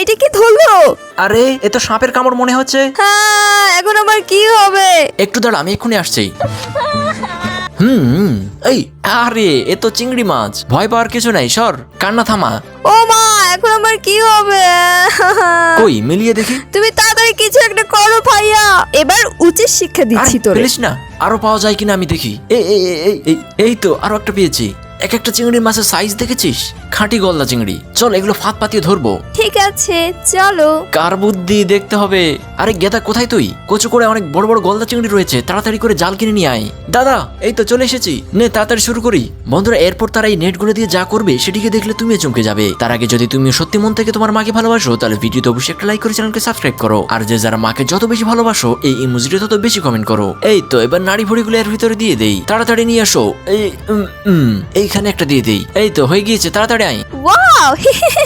এটা কি ধরলো আরে এ তো সাপের কামড় মনে হচ্ছে। হ্যাঁ এখন আমার কি হবে? একটু দাঁড়া আমি এক্ষুনি আসছি। হুম হুম, এই আরে এ তো চিংড়ি মাছ। ভয় পাওয়ার কিছু নাই সর কান্না থামা। ও মা এখন আমার কি হবে? কই মিলিয়ে দেখি। তুমি তাড়াতাড়ি কিছু একটা করো ভাইয়া। এবার উচিত শিক্ষা দিচ্ছি আরে, তোরে। পেলিস না আরও পাওয়া যায় কিনা আমি দেখি। এই এই এই, এই এই এই তো আরও একটা পেয়েছি। এক একটা চিংড়ির মাছের সাইজ দেখেছিস? খাঁটি গলদা চিংড়ি। চল এগুলো ফাঁদ পাতিয়ে ধরবো। ঠিক আছে চলো। কার বুদ্ধি দেখতে হবে? আরে গেদা, কোথায় তুই? কচু করে অনেক বড় বড় গলদা চিংড়ি রয়েছে, তাড়াতাড়ি করে জাল কিনে নিয়ে আয়। দাদা, এই তো চলে এসেছি। নে, তাড়াতাড়ি শুরু করি। বন্ধুরা, এরপর তারা এই নেটগুলো দিয়ে যা করবে, সেটিকে দেখলে তুমিও চমকে যাবে। তার আগে যদি তুমি সত্যি মন থেকে তোমার মাকে ভালোবাসো, তাহলে ভিডিওতে অবশ্যই একটা লাইক করে চ্যানেলকে সাবস্ক্রাইব করো। আর যে যারা মাকে যত বেশি ভালোবাসো, এই ইমোজিটা তত বেশি কমেন্ট করো। এই তো, এবার নাড়ি ভুড়িগুলো এর ভিতরে দিয়ে দেই। তাড়াতাড়ি নিয়ে আসো এই এইখানে একটা দিয়ে দেই। এই তো, হয়ে গিয়েছে, তাড়াতাড়ি আয়। ওয়াও